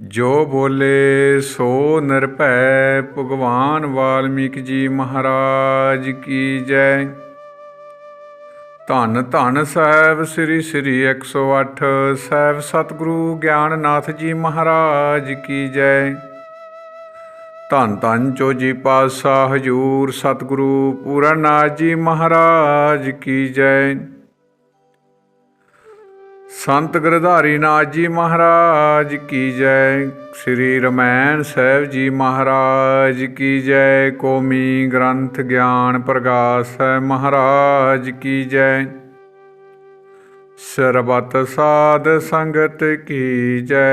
ਜੋ ਬੋਲੇ ਸੋ ਨਿਰਭੈ, ਭਗਵਾਨ ਵਾਲਮੀਕ ਜੀ ਮਹਾਰਾਜ ਕੀ ਜੈ। ਧੰਨ ਧੰਨ ਸਾਹਿਬ ਸ੍ਰੀ ਸ੍ਰੀ 108 ਸਾਹਿਬ ਸਤਿਗੁਰੂ ਗਿਆਨਨਾਥ ਜੀ ਮਹਾਰਾਜ ਕੀ ਜੈ। ਧੰਨ ਧੰਨ ਚੋਜੀ ਪਾਤਸ਼ਾਹ ਹਜੂਰ ਸਤਿਗੁਰੂ ਪੂਰਨਨਾਥ ਜੀ ਮਹਾਰਾਜ ਕੀ ਜੈ। ਸੰਤ ਗ੍ਰਧਾਰੀ ਨਾਥ ਜੀ ਮਹਾਰਾਜ ਕੀ ਜੈ, ਸ੍ਰੀ ਰਮੈਣ ਸਾਹਿਬ ਜੀ ਮਹਾਰਾਜ ਕੀ ਜੈ, ਕੋਮੀ ਗ੍ਰੰਥ ਗਿਆਨ ਪ੍ਰਕਾਸ਼ ਮਹਾਰਾਜ ਕੀ ਜੈ। ਸਰਬਤ ਸਾਧ ਸੰਗਤ ਕੀ ਜੈ,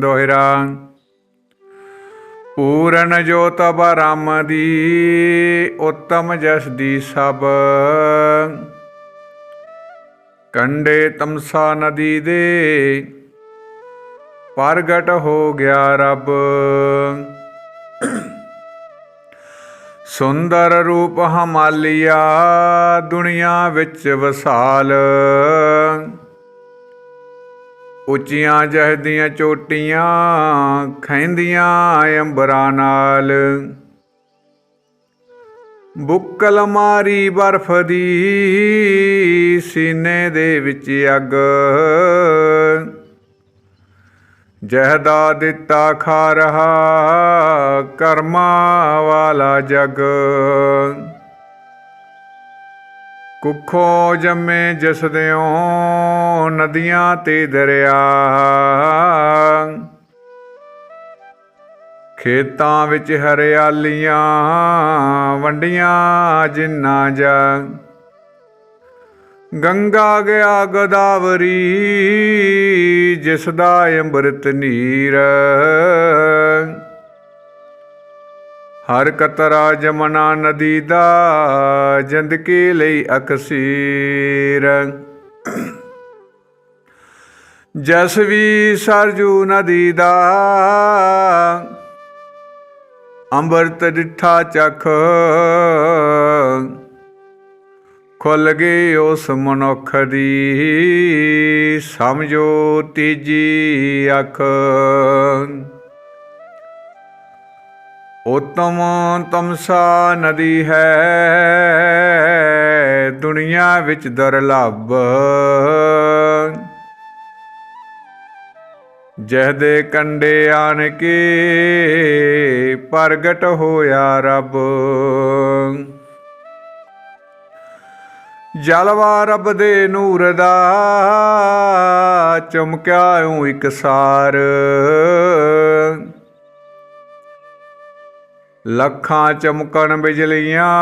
ਦੋਹਿਰਾ। ਪੂਰਨ ਜੋਤ ਬਰਮ ਦੀ, ਉਤਮ ਜਸ ਦੀ ਸਭ। ਕੰਡੇ ਤਮਸਾ ਨਦੀ ਦੇ। ਪ੍ਰਗਟ ਹੋ ਗਿਆ ਰੱਬ। ਸੁੰਦਰ ਰੂਪ ਹਮਾਲਿਆ ਦੁਨੀਆ ਵਿੱਚ ਵਸਾਲ। ਉੱਚੀਆਂ ਜਹਦੀਆਂ ਚੋਟੀਆਂ ਖੈਂਦੀਆਂ ਅੰਬਰਾਂ ਨਾਲ। ਬੁੱਕਲ ਮਾਰੀ ਬਰਫ ਦੀ ਸੀਨੇ ਦੇ ਵਿੱਚ ਅੱਗ। ਜਹਦਾ ਦਿੱਤਾ ਖਾ ਰਹਾ ਕਰਮਾ ਵਾਲਾ ਜਗ। ਕੁੱਖੋਂ ਜੰਮੇ ਜਿਸ ਦਿਓ ਨਦੀਆਂ ਤੇ ਦਰਿਆ। ਖੇਤਾਂ ਵਿੱਚ ਹਰਿਆਲੀਆਂ, ਵੰਡੀਆਂ ਜਿੰਨਾ ਜਾ। ਗੰਗਾ ਗਿਆ ਗੋਦਾਵਰੀ, ਜਿਸ ਦਾ ਅੰਮ੍ਰਿਤ ਨੀਰ। ਹਰ ਕਤਰਾ ਜਮਨਾ ਨਦੀ ਦਾ, ਜ਼ਿੰਦਗੀ ਲਈ ਅਕਸੀਰ। ਜਸ ਵੀ ਸਰਜੂ ਨਦੀ ਦਾ ਅੰਮ੍ਰਿਤ ਡਿਠਾ ਚਖ। ਖੁੱਲ ਗਈ ਉਸ ਮਨੁੱਖ ਦੀ, ਸਮਝੋ ਤੀਜੀ ਅੱਖ। ਉਤਮ ਤਮਸਾ ਨਦੀ ਹੈ, ਦੁਨੀਆ ਵਿੱਚ ਦੁਰਲੱਭ ਜਹ ਦੇ ਕੰਡੇ ਆਣ ਕੇ ਪ੍ਰਗਟ ਹੋਇਆ ਰੱਬ। ਜਲਵਾ ਰੱਬ ਦੇ ਨੂਰ ਦਾ ਚਮਕਿਆ ਊ ਇੱਕ ਸਾਰ। ਲੱਖਾਂ ਚਮਕਣ ਬਿਜਲੀਆਂ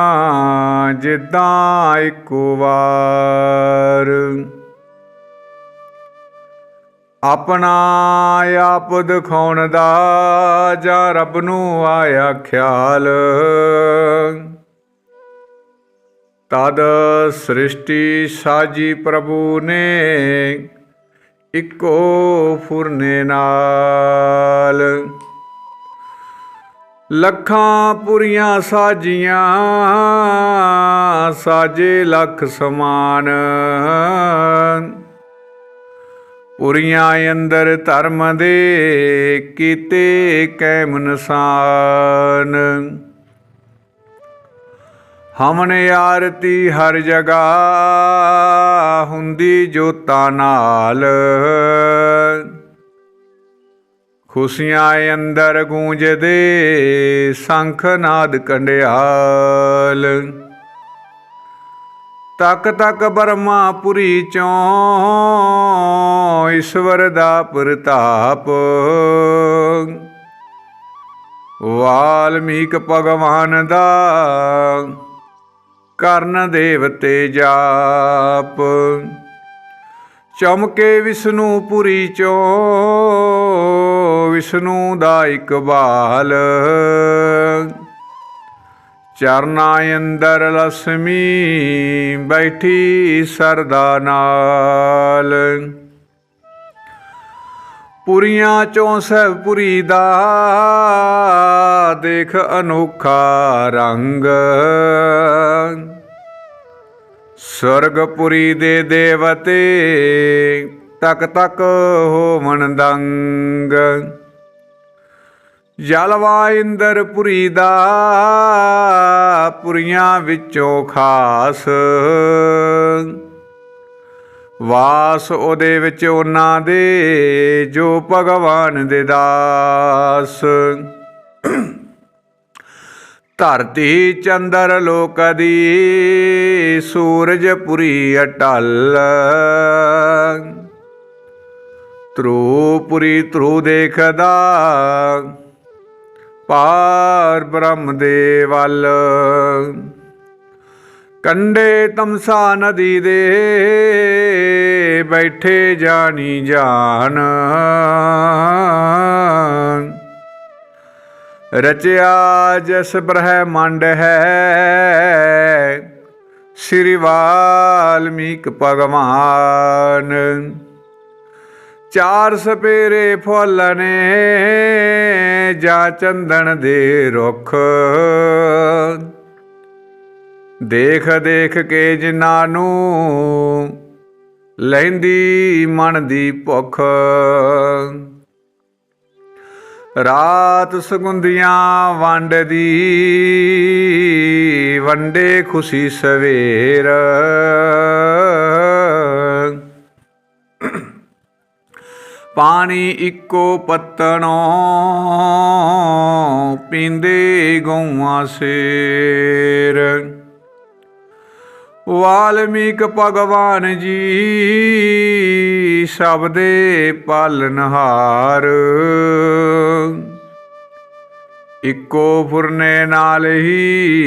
ਜਿੱਦਾਂ ਇੱਕੋ ਵਾਰ। ਆਪਣਾ ਆਪ ਦਿਖਾਉਣ ਦਾ ਜਾਂ ਰੱਬ ਨੂੰ ਆਇਆ ਖਿਆਲ। ਤਦ ਸ੍ਰਿਸ਼ਟੀ ਸਾਜੀ ਪ੍ਰਭੂ ਨੇ ਇੱਕੋ ਫੁਰਨੇ ਨਾਲ ਲੱਖਾਂ ਪੁਰੀਆਂ ਸਾਜੀਆਂ, ਸਾਜੇ ਲੱਖ ਸਮਾਨ। ਉਰੀਆਂ ਅੰਦਰ ਧਰਮ ਦੇ ਕੀਤੇ ਕੈਮ ਨਿਸ਼ਾਨ। ਹਮਨੇ ਆਰਤੀ ਹਰ ਜਗ੍ਹਾ ਹੁੰਦੀ ਜੋਤਾਂ ਨਾਲ। ਖੁਸ਼ੀਆਂ ਅੰਦਰ ਗੂੰਜਦੇ ਸੰਖ ਨਾਦ ਕੰਡਿਆਲ। ਤਕ ਤਕ ਬਰਮਾਪੁਰੀ ਚੋਂ ਈਸ਼ਵਰ ਦਾ ਪ੍ਰਤਾਪ। ਵਾਲਮੀਕ ਭਗਵਾਨ ਦਾ ਕਰਨ ਦੇਵਤੇ ਜਾਪ। ਚਮਕੇ ਵਿਸ਼ਨੂੰ ਪੁਰੀ ਚੋਂ, ਵਿਸ਼ਨੂੰ ਦਾ ਇਕਬਾਲ ਚਰਨਾ ਅੰਦਰ ਲక్ష్ਮੀ ਬੈਠੀ ਸਰਦਾ ਨਾਲ। ਪੁਰੀਆਂ ਚੋਂ ਸਹਿਬ ਪੁਰੀ ਦਾ ਦੇਖ ਅਨੋਖਾ ਰੰਗ। ਸਵਰਗਪੁਰੀ ਦੇ ਦੇਵਤੇ ਤਕ ਤਕ ਹੋਵਣ ਦੰਗ। ਜਲਵਾ ਇੰਦਰ ਪੁਰੀ ਦਾ ਪੁਰੀਆਂ ਵਿੱਚੋਂ ਖਾਸ। ਵਾਸ ਉਹਦੇ ਵਿੱਚ ਉਹਨਾਂ ਦੇ, ਜੋ ਭਗਵਾਨ ਦੇ ਦਾਸ। ਧਰਤੀ ਚੰਦਰ ਲੋਕ ਦੀ ਸੂਰਜਪੁਰੀ ਅਟਲ। ਤ੍ਰੂ ਪੁਰੀ ਤ੍ਰੂ ਦੇਖਦਾ ਪਾਰ ਬ੍ਰਹਮ ਦੇ ਵੱਲ। ਕੰਡੇ ਤਮਸਾ ਨਦੀ ਦੇ ਬੈਠੇ ਜਾਣੀ ਜਾਨ। ਰਚਿਆ ਜਸ ਬ੍ਰਹਮੰਡ ਹੈ, ਸ੍ਰੀ ਵਾਲਮੀਕ ਭਗਵਾਨ। ਚਾਰ ਸਪੇਰੇ ਫੁੱਲ ਨੇ ਜਾ ਚੰਦਨ ਦੇ ਰੁੱਖ। ਦੇਖ ਦੇਖ ਕੇ ਜਿਨ੍ਹਾਂ ਨੂੰ ਲੈਂਦੀ ਮਨ ਦੀ ਭੁੱਖ। ਰਾਤ ਸਗੁੰਦੀਆਂ ਵੰਡਦੀ, ਵੰਡੇ ਖੁਸ਼ੀ ਸਵੇਰ। ਪਾਣੀ ਇੱਕੋ ਪੱਤਣੋਂ ਪੀਂਦੇ ਗਊਆਂ ਸੇਰ। ਵਾਲਮੀਕ ਭਗਵਾਨ ਜੀ ਸਭ ਦੇ ਪਾਲਨਹਾਰ ਇੱਕੋ ਫੁਰਨੇ ਨਾਲ ਹੀ